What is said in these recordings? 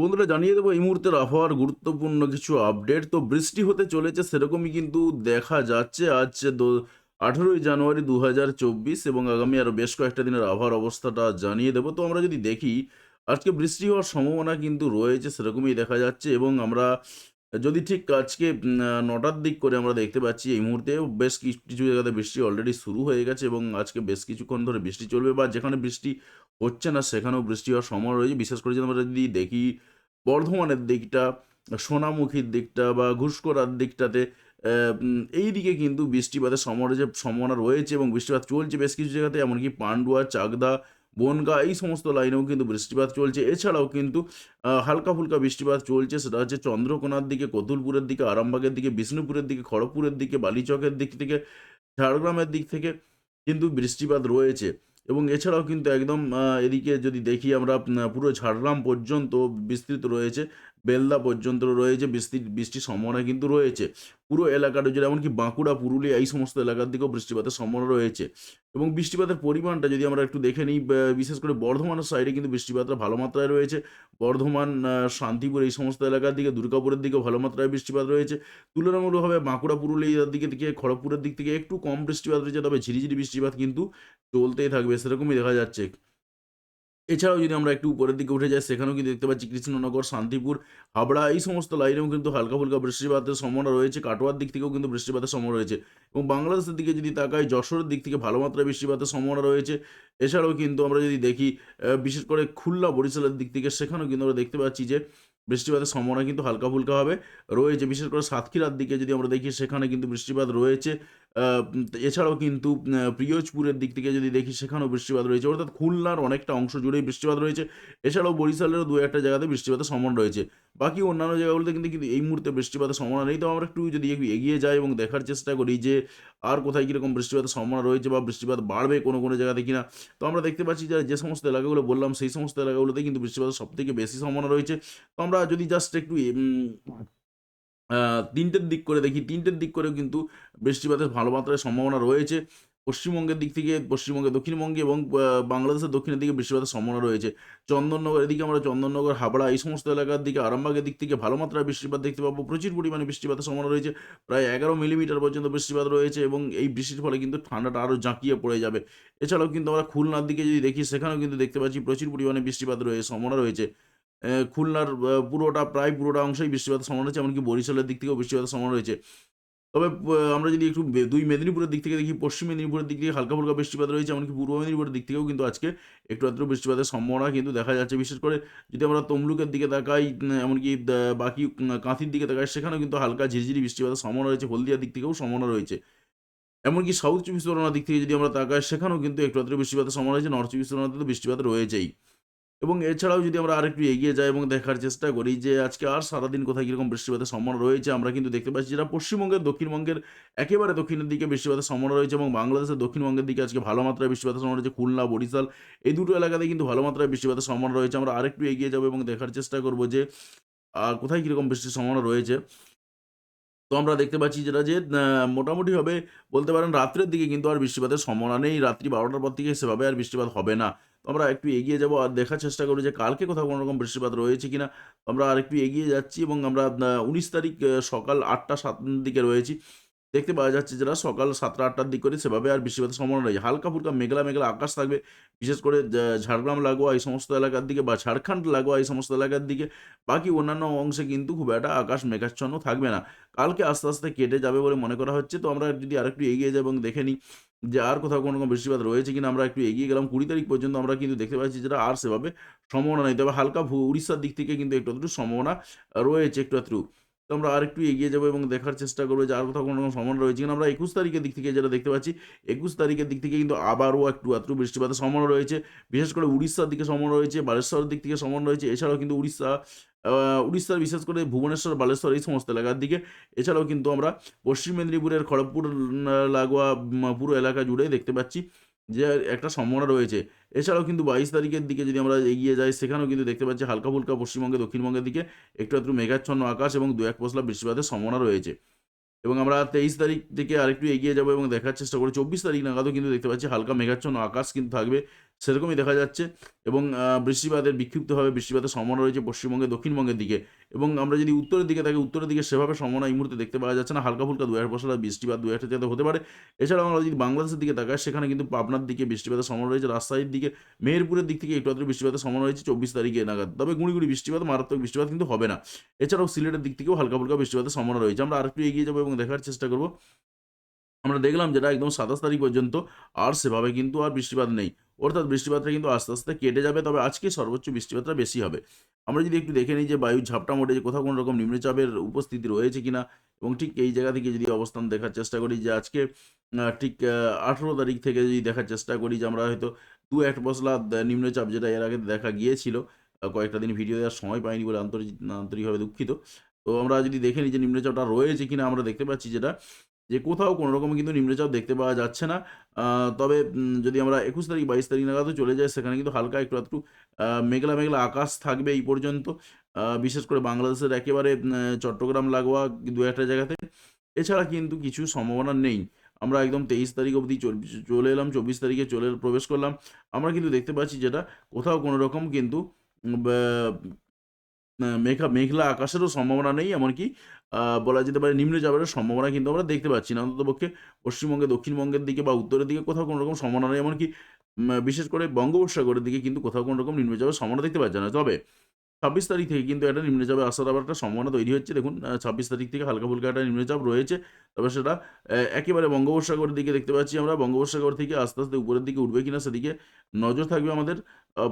বন্ধুরা, জানিয়ে দেবো, এই মুহূর্তের আবহাওয়ার গুরুত্বপূর্ণ কিছু আপডেট। তো বৃষ্টি হতে চলেছে, সেরকমই কিন্তু দেখা যাচ্ছে। আজ আঠেরোই জানুয়ারি দু হাজার চব্বিশ এবং আগামী আরও বেশ কয়েকটা দিনের আবহাওয়ার অবস্থাটা জানিয়ে দেবো। তো আমরা যদি দেখি, আজকে বৃষ্টি হওয়ার সম্ভাবনা কিন্তু রয়েছে, সেরকমই দেখা যাচ্ছে এবং আমরা যদি ঠিক আজকে নটার দিক করে আমরা দেখতে পাচ্ছি, এই মুহূর্তে বেশ কিছু জায়গাতে বৃষ্টি অলরেডি শুরু হয়ে গেছে এবং আজকে বেশ কিছুক্ষণ ধরে বৃষ্টি চলবে বা যেখানে বৃষ্টি হচ্ছে না সেখানেও বৃষ্টি হওয়ার সময় রয়েছে। বিশেষ করে যদি আমরা যদি দেখি বর্ধমানের দিকটা, সোনামুখীর দিকটা বা ঘুষকরার দিকটাতে এই দিকে কিন্তু বৃষ্টিপাতের সম্ভাবনা সম্ভাবনা রয়েছে এবং বৃষ্টিপাত চলছে বেশ কিছু জায়গাতে, এমনকি পান্ডুয়া, চাকদা বনগা, এই সমস্ত লাইনেও কিন্তু বৃষ্টিপাত চলছে। এছাড়াও কিন্তু হালকা ফুলকা বৃষ্টিপাত চলছে। সেটা হচ্ছে চন্দ্রকোনার দিকে, কতুলপুরের দিকে, আরামবাগের দিকে, বিষ্ণুপুরের দিকে, খড়গপুরের দিকে, বালিচকের দিক থেকে, ঝাড়গ্রামের দিক থেকে কিন্তু বৃষ্টিপাত রয়েছে। এবং এছাড়াও কিন্তু একদম এদিকে যদি দেখি আমরা পুরো ঝাড়গ্রাম পর্যন্ত বিস্তৃত রয়েছে। বেলদা পর্যন্ত রয়েছে, বৃষ্টি, বৃষ্টির সম্ভাবনা কিন্তু রয়েছে। পুরো এলাকাটা জুড়ে, এমনকি বাঁকুড়া, পুরুলিয়া, এই সমস্ত এলাকার দিকেও বৃষ্টিপাতের সম্ভাবনা রয়েছে। এবং বৃষ্টিপাতের পরিমাণটা যদি আমরা একটু দেখে নিই বিশেষ করে বর্ধমানের সাইডে কিন্তু বৃষ্টিপাতটা ভালো মাত্রায় রয়েছে। বর্ধমান শান্তিপুর, এই সমস্ত এলাকার দিকে, দুর্গাপুরের দিকে ভালো মাত্রায় বৃষ্টিপাত রয়েছে। তুলনামূলকভাবে বাঁকুড়া, পুরুলিয়ার দিকে থেকে, খড়গপুরের দিক থেকে একটু কম বৃষ্টিপাত রয়েছে, তবে ঝিরিঝিরি বৃষ্টিপাত কিন্তু চলতেই থাকবে, সেরকমই দেখা যাচ্ছে। এছাড়াও যদি আমরা একটু উপরের দিকে উঠে যাই, সেখানেও কিন্তু দেখতে পাচ্ছি কৃষ্ণনগর, শান্তিপুর, হাবড়া, এই সমস্ত লাইনেও কিন্তু হালকা ফুলকা বৃষ্টিপাতের সম্ভাবনা রয়েছে। কাটোয়ার দিক থেকেও কিন্তু বৃষ্টিপাতের সম্ভাবনা রয়েছে। এবং বাংলাদেশের দিকে যদি তাকাই, যশোরের দিক থেকে ভালো মাত্রায় বৃষ্টিপাতের সম্ভাবনা রয়েছে। এছাড়াও কিন্তু আমরা যদি দেখি বিশেষ করে খুলনা, বরিশালের দিক থেকে, সেখানেও কিন্তু আমরা দেখতে পাচ্ছি যে বৃষ্টিপাতের সম্ভাবনা কিন্তু হালকা ফুলকা হবে। রয়েছে বিশেষ করে সাতক্ষীরার দিকে যদি আমরা দেখি, সেখানে কিন্তু বৃষ্টিপাত রয়েছে। এছাড়াও কিন্তু প্রিয়জপুরের দিক থেকে যদি দেখি, সেখানেও বৃষ্টিপাত রয়েছে। অর্থাৎ খুলনার অনেকটা অংশ জুড়েই বৃষ্টিপাত রয়েছে। এছাড়াও বরিশালেরও দু একটা জায়গাতে বৃষ্টিপাতের সম্ভাবনা রয়েছে। বাকি অন্যান্য জায়গাগুলোতে কিন্তু কিন্তু এই মুহূর্তে বৃষ্টিপাতের সম্ভাবনা নেই। তো আমরা একটু যদি এগিয়ে যাই এবং দেখার চেষ্টা করি যে আর কোথায় কীরকম বৃষ্টিপাতের সম্ভাবনা রয়েছে বা বৃষ্টিপাত বাড়বে কোনো কোনো জায়গাতে কিনা, তো আমরা দেখতে পাচ্ছি যে যে সমস্ত এলাকাগুলো বললাম, সেই সমস্ত এলাকাগুলোতে কিন্তু বৃষ্টিপাতের সব থেকে বেশি সম্ভাবনা রয়েছে। তো আমরা যদি জাস্ট একটু তিনটের দিক করে দেখি, তিনটের দিক করেও কিন্তু বৃষ্টিপাতের ভালো মাত্রায় সম্ভাবনা রয়েছে। পশ্চিমবঙ্গের দিক থেকে পশ্চিমবঙ্গে দক্ষিণবঙ্গে এবং বাংলাদেশের দক্ষিণের দিকে বৃষ্টিপাতের সম্ভাবনা রয়েছে। চন্দননগর এদিকে আমরা চন্দননগর, হাবড়া এই সমস্ত এলাকার দিকে আরামবাগের দিক থেকে ভালো মাত্রায় বৃষ্টিপাত দেখতে পাবো। প্রচুর পরিমাণে বৃষ্টিপাতের সম্ভাবনা রয়েছে। প্রায় এগারো মিলিমিটার পর্যন্ত বৃষ্টিপাত রয়েছে এবং এই বৃষ্টির ফলে কিন্তু ঠান্ডাটা আরও জাঁকিয়ে পড়ে যাবে। এছাড়াও কিন্তু আমরা খুলনার দিকে যদি দেখি, সেখানেও কিন্তু দেখতে পাচ্ছি প্রচুর পরিমাণে বৃষ্টিপাত রয়েছে সম্ভাবনা রয়েছে। খুলনার পুরোটা, প্রায় পুরোটা অংশেই বৃষ্টিপাতের সম্ভাবনা রয়েছে, এমনকি বরিশালের দিক থেকেও বৃষ্টিপাতের সম্ভাবনা রয়েছে। তবে আমরা যদি একটু দুই মেদিনীপুরের দিক থেকে দেখি, পশ্চিম মেদিনীপুরের দিক থেকে হালকা ফুলকা বৃষ্টিপাত রয়েছে, এমনকি পূর্ব মেদিনীপুরের দিক থেকেও কিন্তু আজকে একটু আধটু বৃষ্টিপাতের সম্ভাবনা কিন্তু দেখা যাচ্ছে। বিশেষ করে যদি আমরা তমলুকের দিকে তাকাই এমনকি বাকি কাঁথির দিকে তাকাই, সেখানেও কিন্তু হালকা ঝিরিঝিরি বৃষ্টিপাতের সম্ভাবনা রয়েছে, হলদিয়ার দিক থেকেও সম্ভাবনা রয়েছে। এমনকি সাউথ চব্বিশ পরগনার দিক থেকে যদি আমরা তাকাই, সেখানেও কিন্তু একটু আধটু বৃষ্টিপাতের সম্ভাবনা রয়েছে, নর্থ চব্বিশ পরগনাতে তো বৃষ্টিপাত রয়েছেই। এবং এছাড়াও যদি আমরা আরেকটু এগিয়ে যাই এবং দেখার চেষ্টা করি যে আজকে আর সারাদিন কোথায় কীরকম বৃষ্টিপাতের সম্ভাবনা রয়েছে, আমরা কিন্তু দেখতে পাচ্ছি যেটা পশ্চিমবঙ্গের, দক্ষিণবঙ্গের একেবারে দক্ষিণের দিকে বৃষ্টিপাতের সম্ভাবনা রয়েছে এবং বাংলাদেশের দক্ষিণবঙ্গের দিকে আজকে ভালো মাত্রায় বৃষ্টিপাতের সম্ভাবনা রয়েছে। খুলনা, বরিশাল, এই দুটো এলাকাতে কিন্তু ভালো মাত্রায় বৃষ্টিপাতের সম্ভাবনা রয়েছে। আমরা আরেকটু এগিয়ে যাব এবং দেখার চেষ্টা করব যে কোথায় কীরকম বৃষ্টির সম্ভাবনা রয়েছে। তো আমরা দেখতে পাচ্ছি যেটা যে মোটামুটিভাবে বলতে পারেন রাত্রের দিকে কিন্তু আর বৃষ্টিপাতের সম্ভাবনা নেই। রাত্রি বারোটার পর থেকে সেভাবে আর বৃষ্টিপাত হবে না। আমরা একটু এগিয়ে যাব আর দেখার চেষ্টা করি যে কালকে কোথাও কোনো রকম বৃষ্টিপাত রয়েছে কিনা। আমরা আর একটু এগিয়ে যাচ্ছি এবং আমরা উনিশ তারিখ সকাল আটটা সাত দিকে রয়েছি। দেখতে পাওয়া যাচ্ছে যেটা সকাল সাতটা আটটার দিক করে সেভাবে আর বৃষ্টিপাতের সম্ভাবনা রয়েছে হালকা ফুলকা মেঘলা মেঘলা আকাশ থাকবে, বিশেষ করে ঝাড়গ্রাম, লাগোয়া এই সমস্ত এলাকার দিকে বা ঝাড়খণ্ড, লাগোয়া এই সমস্ত এলাকার দিকে। বাকি অন্যান্য অংশে কিন্তু খুব একটা আকাশ মেঘাচ্ছন্ন থাকবে না। কালকে আস্তে আস্তে কেটে যাবে বলে মনে করা হচ্ছে। তো আমরা যদি আরেকটু এগিয়ে যাই এবং দেখে নিই যে আর কোথাও কোনো রকম বৃষ্টিপাত রয়েছে কিনা আমরা একটু এগিয়ে গেলাম। কুড়ি তারিখ পর্যন্ত আমরা কিন্তু দেখতে পাচ্ছি যেটা আর সেভাবে সম্ভাবনা নেই। তবে হালকা ভূ- উড়িষ্যার দিক থেকে কিন্তু একটু একটু সম্ভাবনা রয়েছে একটু একটু তো আমরা আরেকটু এগিয়ে যাব এবং দেখার চেষ্টা করব যে আর কোথাও কোনো রকম সম্ভাবনা রয়েছে কিনা। আমরা একুশ তারিখের দিক থেকে যেটা দেখতে পাচ্ছি, একুশ তারিখের দিক থেকে কিন্তু আবারও একটু একটু বৃষ্টিপাতের সম্ভাবনা রয়েছে। বিশেষ করে উড়িষ্যার দিকে সম্ভাবনা রয়েছে, বালেশ্বরের দিক থেকে সম্ভাবনা রয়েছে, এছাড়াও কিন্তু উড়িষ্যা উড়িষ্যার বিশেষ করে ভুবনেশ্বর, বালেশ্বর এই সমস্ত এলাকার দিকে। এছাড়াও কিন্তু আমরা পশ্চিম মেদিনীপুরের খড়গপুর, লাগোয়া, পুরো এলাকা জুড়েই দেখতে পাচ্ছি। যে একটা সম্ভাবনা রয়েছে। এছাড়াও কিন্তু বাইশ তারিখের দিকে যদি আমরা এগিয়ে যাই, সেখানেও কিন্তু দেখতে পাচ্ছি হালকা ফুলকা পশ্চিমবঙ্গে দক্ষিণবঙ্গের দিকে একটু একটু মেঘাচ্ছন্ন আকাশ এবং দু এক পশলা বৃষ্টিপাতের সম্ভাবনা রয়েছে। এবং আমরা তেইশ তারিখ থেকে আরেকটু এগিয়ে যাব এবং দেখার চেষ্টা করি। চব্বিশ তারিখ নাগাদও কিন্তু দেখতে পাচ্ছি হালকা মেঘাচ্ছন্ন আকাশ কিন্তু থাকবে। সেরকমই দেখা যাচ্ছে। এবং বৃষ্টিপাতের বিক্ষিপ্তভাবে বৃষ্টিপাতের সম্ভাবনা রয়েছে পশ্চিমবঙ্গে দক্ষিণবঙ্গের দিকে। এবং আমরা যদি উত্তরের দিকে থাকি, উত্তরের দিকে সেভাবে সম্ভাবনা এই মুহূর্তে দেখতে পাওয়া যাচ্ছে না। হালকা ফুলকা দু এক বছর বৃষ্টিপাত দু যাতে হতে পারে। এছাড়াও আমরা যদি বাংলাদেশের দিকে তাকাই, সেখানে কিন্তু পাবনার দিকে বৃষ্টিপাতের সম্ভাবনা রয়েছে, রাজশাহীর দিকে, মেহেরপুরের দিক থেকে একটু আধটু বৃষ্টিপাতের সম্ভাবনা রয়েছে চব্বিশ তারিখে নাগাদ। তবে গুঁড়ি গুঁড়ি বৃষ্টিপাত, মারাত্মক বৃষ্টিপাত কিন্তু হবে না। এছাড়াও সিলেটের দিক থেকেও হালকা ফুলকা বৃষ্টিপাতের সম্ভাবনা রয়েছে। আমরা আরেকটু এগিয়ে যাব এবং দেখার চেষ্টা করব। আমরা দেখলাম যেটা একদম সাতাশ তারিখ পর্যন্ত আর সেভাবে কিন্তু আর বৃষ্টিপাত নেই। অর্থাৎ বৃষ্টিপাতটা কিন্তু আস্তে আস্তে কেটে যাবে, তবে আজকে সর্বোচ্চ বৃষ্টিপাতটা বেশি হবে। আমরা যদি একটু দেখে নিই যে বায়ু ঝাপটা মোটে যে কোথাও কোনো রকম নিম্নচাপের উপস্থিতি রয়েছে কিনা, এবং ঠিক এই জায়গা থেকে যদি অবস্থান দেখার চেষ্টা করি যে আজকে ঠিক আঠেরো তারিখ থেকে যদি দেখার চেষ্টা করি যে আমরা হয়তো দু এক মশলা নিম্নচাপ যেটা এর আগে দেখা গিয়েছিল কয়েকটা দিন ভিডিও দেওয়ার সময় পাইনি বলে আন্তরিক, আন্তরিকভাবে দুঃখিত। তো আমরা যদি দেখে নিই যে নিম্নচাপটা রয়েছে কিনা, আমরা দেখতে পাচ্ছি যেটা যে কোথাও কোনো রকম কিন্তু নিম্নচাপ দেখতে পাওয়া যাচ্ছে না। তবে যদি আমরা একুশ তারিখ, বাইশ তারিখ নাগাদও চলে যাই, সেখানে কিন্তু হালকা একটু একটু মেঘলা মেঘলা আকাশ থাকবে এই পর্যন্ত। বিশেষ করে বাংলাদেশের একেবারে চট্টগ্রাম, লাগোয়া, দু একটা জায়গাতে। এছাড়া কিন্তু কিছু সম্ভাবনা নেই। আমরা একদম তেইশ তারিখ অবধি চল- এলাম, চব্বিশ তারিখে চলে, প্রবেশ করলাম। আমরা কিন্তু দেখতে পাচ্ছি যেটা কোথাও কোনো রকম কিন্তু মেঘা মেঘলা আকাশেরও সম্ভাবনা নেই, এমনকি বলা যেতে পারে নিম্নচাপের সম্ভাবনা কিন্তু আমরা দেখতে পাচ্ছি না। অন্ততপক্ষে পশ্চিমবঙ্গে, দক্ষিণবঙ্গের দিকে বা উত্তরের দিকে কোথাও কোনো রকম সম্ভাবনা নেই, এমনকি বিশেষ করে বঙ্গোপসাগরের দিকে কিন্তু কোথাও কোনো রকম নিম্নচাপের সম্ভাবনা দেখতে পাচ্ছি না। তবে ছাব্বিশ তারিখ থেকে কিন্তু একটা নিম্নচাপে আসার আবার একটা সম্ভাবনা তৈরি হচ্ছে। দেখুন ছাব্বিশ তারিখ থেকে হালকা ফুলকা একটা নিম্নচাপ রয়েছে, তবে সেটা একেবারে বঙ্গোপসাগরের দিকে দেখতে পাচ্ছি আমরা। বঙ্গোপসাগর থেকে আস্তে আস্তে উপরের দিকে উঠবে কিনা সেদিকে নজর থাকবে আমাদের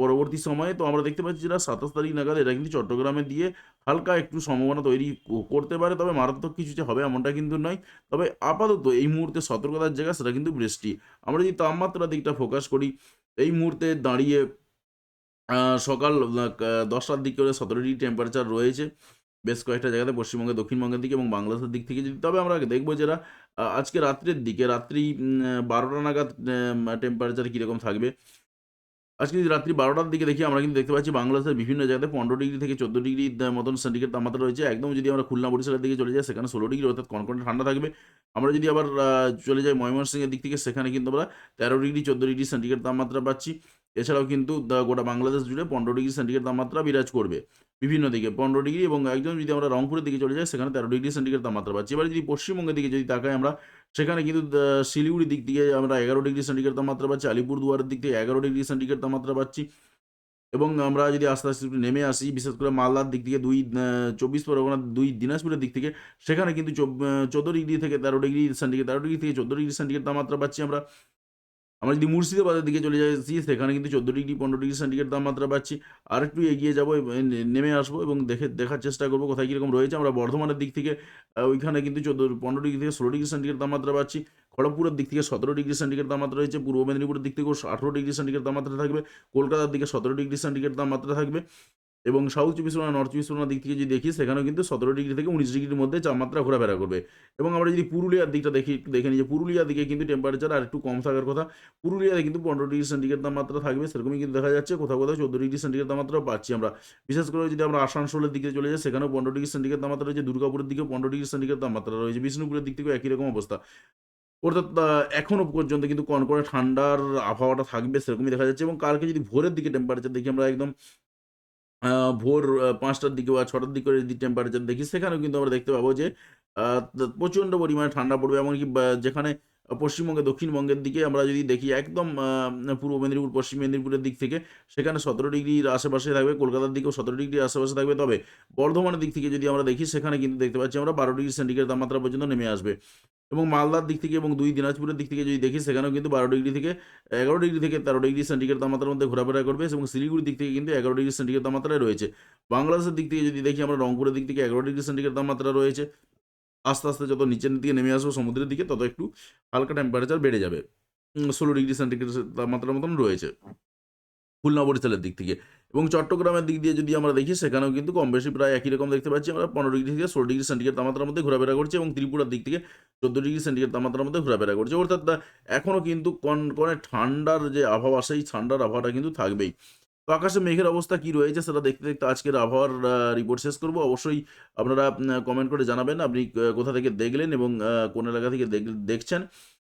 পরবর্তী সময়ে তো আমরা দেখতে পাচ্ছি যেটা সাতাশ তারিখ নাগাদ এটা কিন্তু চট্টগ্রামে দিয়ে হালকা একটু সম্ভাবনা তৈরি করতে পারে। তবে মারাত্মক কিছু যে হবে এমনটা কিন্তু নয়। তবে আপাতত এই মুহূর্তে সতর্কতার জায়গা সেটা কিন্তু বৃষ্টি। আমরা যদি তাপমাত্রার দিকটা ফোকাস করি এই মুহূর্তে দাঁড়িয়ে সকাল দশটার দিকে করে সতেরো ডিগ্রি টেম্পারেচার রয়েছে বেশ কয়েকটা জায়গাতে পশ্চিমবঙ্গে দক্ষিণবঙ্গের দিকে এবং বাংলাদেশের দিক থেকে যদি তবে আমরা দেখব আহ, আজকে রাত্রের দিকে রাত্রি বারোটা নাগাদ টেম্পারেচার কীরকম থাকবে। আজকে যদি রাত্রি বারোটার দিকে দেখি, আমরা কিন্তু দেখতে পাচ্ছি বাংলাদেশের বিভিন্ন জায়গাতে পনেরো ডিগ্রি থেকে চোদ্দ ডিগ্রি মতন সেন্টিগ্রেড তাপমাত্রা রয়েছে। একদম যদি আমরা খুলনা বরিশালের দিকে চলে যাই, সেখানে ষোলো ডিগ্রি, অর্থাৎ কনকনে ঠান্ডা থাকবে। আমরা যদি আবার চলে যাই ময়মনসিংহের দিক থেকে, সেখানে কিন্তু আমরা তেরো ডিগ্রি, চোদ্দ ডিগ্রি সেন্টিগ্রেড তাপমাত্রা পাচ্ছি। এছাড়াও কিন্তু গোটা বাংলাদেশ জুড়ে পনেরো ডিগ্রি সেন্টিগ্রেড তাপমাত্রা বিরাজ করবে বিভিন্ন দিকে। পনেরো ডিগ্রি এবং একদম যদি আমরা রংপুরের দিকে চলে যাই, সেখানে তেরো ডিগ্রি সেন্টিগ্রেড তাপমাত্রা পাচ্ছি। এবার যদি পশ্চিমবঙ্গের দিকে যদি তাকাই আমরা সেখানে কিন্তু শিলিগুড়ির দিক থেকে আমরা এগারো ডিগ্রি সেন্টিগ্রেড তাপমাত্রা পাচ্ছি, আলিপুরদুয়ারের দিক থেকে এগারো ডিগ্রি সেন্টিগ্রেড তাপমাত্রা পাচ্ছি। এবং আমরা যদি আস্তে আস্তে একটু নেমে আসি, বিশেষ করে মালদার দিক থেকে দুই চব্বিশ পরগনা দুই, দিনাজপুরের দিক থেকে, সেখানে কিন্তু চোদ্দ ডিগ্রি থেকে তেরো ডিগ্রি সেন্টিগ্রেড তেরো ডিগ্রি থেকে চোদ্দ ডিগ্রি সেন্টিগ্রেড তাপমাত্রা পাচ্ছি আমরা। আমরা যদি মুর্শিদাবাদের দিকে চলে যাচ্ছি সেখানে কিন্তু চোদ্দ ডিগ্রি, পনেরো ডিগ্রি সেন্টিগ্রেড তাপমাত্রা পাচ্ছি। আর একটু এগিয়ে যাব নেমে আসব এবং দেখে, দেখার চেষ্টা করব কোথায় কীরকম রয়েছে। আমরা বর্ধমানের দিক থেকে ওইখানে কিন্তু চোদ্দ, পনেরো ডিগ্রি থেকে ষোলো ডিগ্রি সেন্টিগ্রেড তাপমাত্রা পাচ্ছি। খড়গপুরের দিক থেকে সতেরো ডিগ্রি সেন্টিগ্রেড তাপমাত্রা রয়েছে। পূর্ব মেদিনীপুরের দিক থেকেও আঠেরো ডিগ্রি সেন্টিগ্রেড তাপমাত্রা থাকবে। কলকাতার দিকে সতেরো ডিগ্রি সেন্টিগ্রেড তাপমাত্রা থাকবে। এবং সাউথ চব্বিশ পরগনা নর্থ চব্বিশ পরগনার দিক থেকে যদি দেখি সেখানেও কিন্তু সতেরো ডিগ্রি থেকে উনিশ ডিগ্রির মধ্যে তাপমাত্রা ঘোরাফেরা করবে। এবং আমরা যদি পুরুলিয়ার দিকটা দেখি দেখে নিই যে পুরুলিয়ার দিকে কিন্তু টেম্পারেচার আর একটু কম থাকার কথা পুরুলিয়াতে কিন্তু পনেরো ডিগ্রি সেন্টিগ্রেড তাপমাত্রা থাকবে সেরকমই কিন্তু দেখা যাচ্ছে কোথাও কোথাও চোদ্দ ডিগ্রি সেন্টিগ্রেড তাপমাত্রা পাচ্ছি আমরা। বিশেষ করে যদি আমরা আসানসোলের দিকে চলে যাই সেখানেও পনেরো ডিগ্রি সেন্টিগ্রেড তাপমাত্রা রয়েছে দুর্গাপুরের দিকে পনেরো ডিগ্রি সেন্টিগ্রেড তাপমাত্রা রয়েছে বিষ্ণুপুরের দিক থেকেও একই রকম অবস্থা। অর্থাৎ আহ, এখনও পর্যন্ত কিন্তু কনকনে ঠান্ডার আবহাওয়াটা থাকবে সেরকমই দেখা যাচ্ছে এবং কালকে যদি ভোরের দিকে টেম্পারেচার দেখি আমরা একদম ভোর পাঁচটার দিকে বা ছটার দিকে যদি টেম্পারেচার দেখি, সেখানেও কিন্তু আমরা দেখতে পাবো যে প্রচণ্ড পরিমাণে ঠান্ডা পড়বে। এমনকি যেখানে পশ্চিমবঙ্গে দক্ষিণবঙ্গের দিকে আমরা যদি দেখি, একদম পূর্ব মেদিনীপুর, পশ্চিম মেদিনীপুরের দিক থেকে, সেখানে সতেরো ডিগ্রির আশেপাশে থাকবে, কলকাতার দিকেও সতেরো ডিগ্রির আশেপাশে থাকবে। তবে বর্ধমানের দিক থেকে যদি আমরা দেখি, সেখানে কিন্তু দেখতে পাচ্ছি আমরা বারো ডিগ্রি সেন্টিগ্রেড তাপমাত্রা পর্যন্ত নেমে আসবে। এবং মালদার দিক থেকে এবং দুই দিনাজপুরের দিক থেকে যদি দেখি সেখানেও কিন্তু বারো ডিগ্রি থেকে এগারো ডিগ্রি থেকে তেরো ডিগ্রি সেন্টিগ্রেড তাপমাত্রার মধ্যে ঘোরাফেরা করবে এবং শিলিগুড়ির দিক থেকে কিন্তু এগারো ডিগ্রি সেন্টিগ্রেড তাপমাত্রায় রয়েছে। বাংলাদেশের দিক থেকে যদি দেখি, আমরা রংপুরের দিক থেকে এগারো ডিগ্রি সেন্টিগ্রেড তাপমাত্রা রয়েছে। আস্তে আস্তে যত নিচের দিকে নেমে আসব, সমুদ্রের দিকে, তত একটু হালকা টেম্পারেচার বেড়ে যাবে। ষোলো ডিগ্রি সেন্টিগ্রেড তাপমাত্রার মতন রয়েছে। খুলনা বরিশালের দিক থেকে। এবং চট্টগ্রামের দিক দিয়ে যদি আমরা দেখি, সেখানেও কিন্তু কম বেশি প্রায় একই রকম দেখতে পাচ্ছি আমরা। পনেরো ডিগ্রি থেকে ষোলো ডিগ্রি সেন্টিগ্রেড তাপমাত্রার মধ্যে ঘোরাফেরা করছে এবং ত্রিপুরার দিক থেকে চোদ্দ ডিগ্রি সেন্টিগ্রেড তাপমাত্রার মধ্যে ঘোরাফেরা করছে। অর্থাৎ এখনও কিন্তু কন, কনে ঠান্ডার যে আবহাওয়া, সেই ঠান্ডার আবহাওয়াটা কিন্তু থাকবেই। তো আকাশে মেঘের অবস্থা কি রয়েছে সেটা দেখতে দেখতে আজকের আবহাওয়ার রিপোর্ট শেষ করব। অবশ্যই আপনারা কমেন্ট করে জানাবেন আপনি কোথা থেকে দেখলেন এবং কোন এলাকা থেকে দেখ- দেখছেন।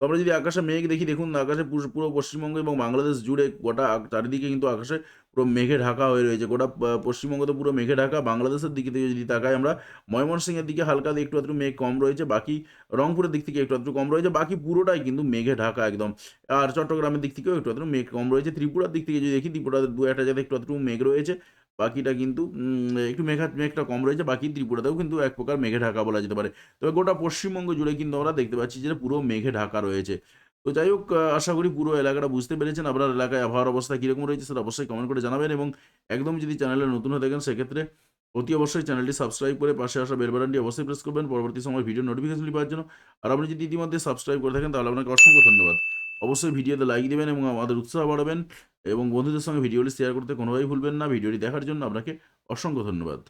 তো আমরা যদি আকাশে মেঘ দেখি, দেখুন আকাশে পুরো পশ্চিমবঙ্গ এবং বাংলাদেশ জুড়ে গোটা চারিদিকে কিন্তু আকাশে পুরো মেঘে ঢাকা হয়ে রয়েছে। গোটা পশ্চিমবঙ্গ তো পুরো মেঘে ঢাকা, বাংলাদেশের দিকে থেকে যদি তাকাই আমরা, ময়মনসিংহের দিকে হালকা একটু একটু মেঘ কম রয়েছে, বাকি রংপুরের দিক থেকে একটু একটু কম রয়েছে, বাকি পুরোটাই কিন্তু মেঘে ঢাকা একদম। আর চট্টগ্রামের দিক থেকেও একটু একটু মেঘ কম রয়েছে, ত্রিপুরার দিক থেকে যদি দেখি, ত্রিপুরার দু একটা জায়গায় একটু একটু মেঘ রয়েছে। বাকিটা কিন্তু একটু মেঘা, মেঘটা কম রয়েছে, বাকি ত্রিপুরাতেও কিন্তু এক প্রকার মেঘে ঢাকা বলা যেতে পারে। তবে গোটা পশ্চিমবঙ্গ জুড়ে কিন্তু আমরা দেখতে পাচ্ছি যে পুরো মেঘে ঢাকা রয়েছে। তো যাই হোক আশা করি পুরো এলাকাটা বুঝতে পেরেছেন। আপনার এলাকায় আবহাওয়ার অবস্থা কীরকম রয়েছে সেটা অবশ্যই কমেন্ট করে জানাবেন এবং একদম যদি চ্যানেলে নতুন হয়ে থাকেন, সেক্ষেত্রে অতি অবশ্যই চ্যানেলটি সাবস্ক্রাইব করে পাশে আসা বেল বাটনটি অবশ্যই প্রেস করবেন। পরবর্তী সময় ভিডিও নোটিফিকেশন পাওয়ার জন্য। আর আপনি যদি ইতিমধ্যে সাবস্ক্রাইব করে থাকেন, তাহলে আপনাকে অসংখ্য ধন্যবাদ। অবশ্যই ভিডিওতে লাইক দেবেন এবং আমাদের উৎসাহ বাড়াবেন এবং বন্ধুদের সঙ্গে ভিডিওটি শেয়ার করতে কোনোভাবেই ভুলবেন না। ভিডিওটি দেখার জন্য আপনাকে অসংখ্য ধন্যবাদ।